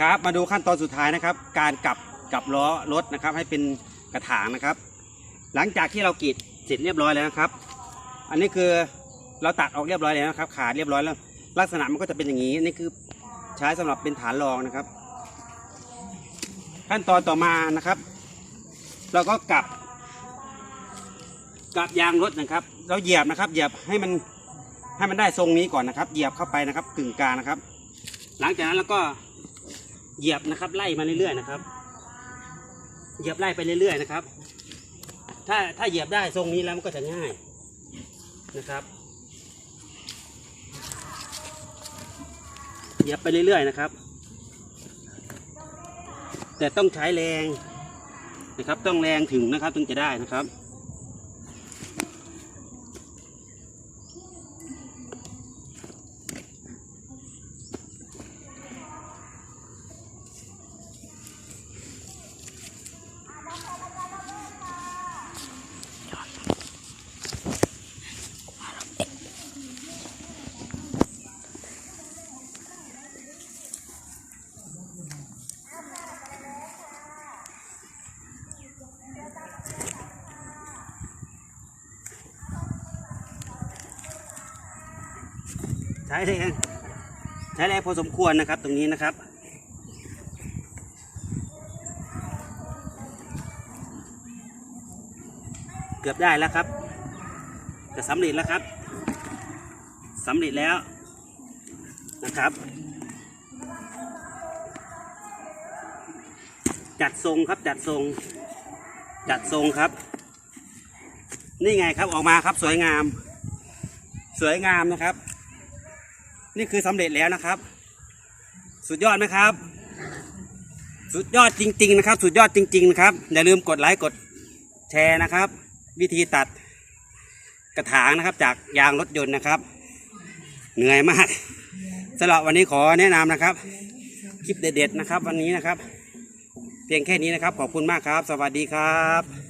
ครับมาดูขั้นตอนสุดท้ายนะครับ การกลับกลับล้อรถนะครับ ให้เป็นกระถางนะครับ หลังจากที่เรากรีดเสร็จเรียบร้อยแล้วนะครับ อันนี้คือเราตัดออกเรียบร้อยแล้วนะครับ ขาดเรียบร้อยแล้ว ลักษณะมันก็จะเป็นอย่างนี้นี่คือใช้สำหรับเป็นฐานรองนะครับ ขั้นตอนต่อมานะครับ เราก็กลับกลับยางรถนะครับ เราเหยียบนะครับ เหยียบให้มันให้มันได้ทรงนี้ก่อนนะครับ เหยียบเข้าไปนะครับกึ่งกลางนะครับ หลังจากนั้นเราก็ เหยียบนะครับ ไล่มาเรื่อยๆนะครับ เหยียบไล่ไปเรื่อยๆนะครับ ถ้าถ้าเหยียบได้ทรงนี้แล้วมันก็จะง่ายนะครับ เหยียบไปเรื่อยๆนะครับ แต่ต้องใช้แรงนะครับ ต้องแรงถึงนะครับ ถึงจะได้นะครับ ช้แรงใช้แรงพอสมควรนะครับตรงนี้นะครับ เกือบได้แล้วครับ จะสำเร็จแล้วครับสำเร็จแล้วนะครับ จัดทรงครับจัดทรง จัดทรงครับ นี่ไงครับออกมาครับสวยงาม สวยงามนะครับ นี่คือสำเร็จแล้วนะครับ สุดยอดไหมครับ สุดยอดจริง ๆ นะครับ สุดยอดจริง ๆ นะครับ อย่าลืมกดไลค์กดแชร์นะครับ วิธีตัดกระถางนะครับ จากยางรถยนต์นะครับ เหนื่อยมากสำหรับวันนี้ขอแนะนำนะครับ คลิปเด็ดๆนะครับ วันนี้นะครับ เพียงแค่นี้นะครับ ขอบคุณมากครับ สวัสดีครับ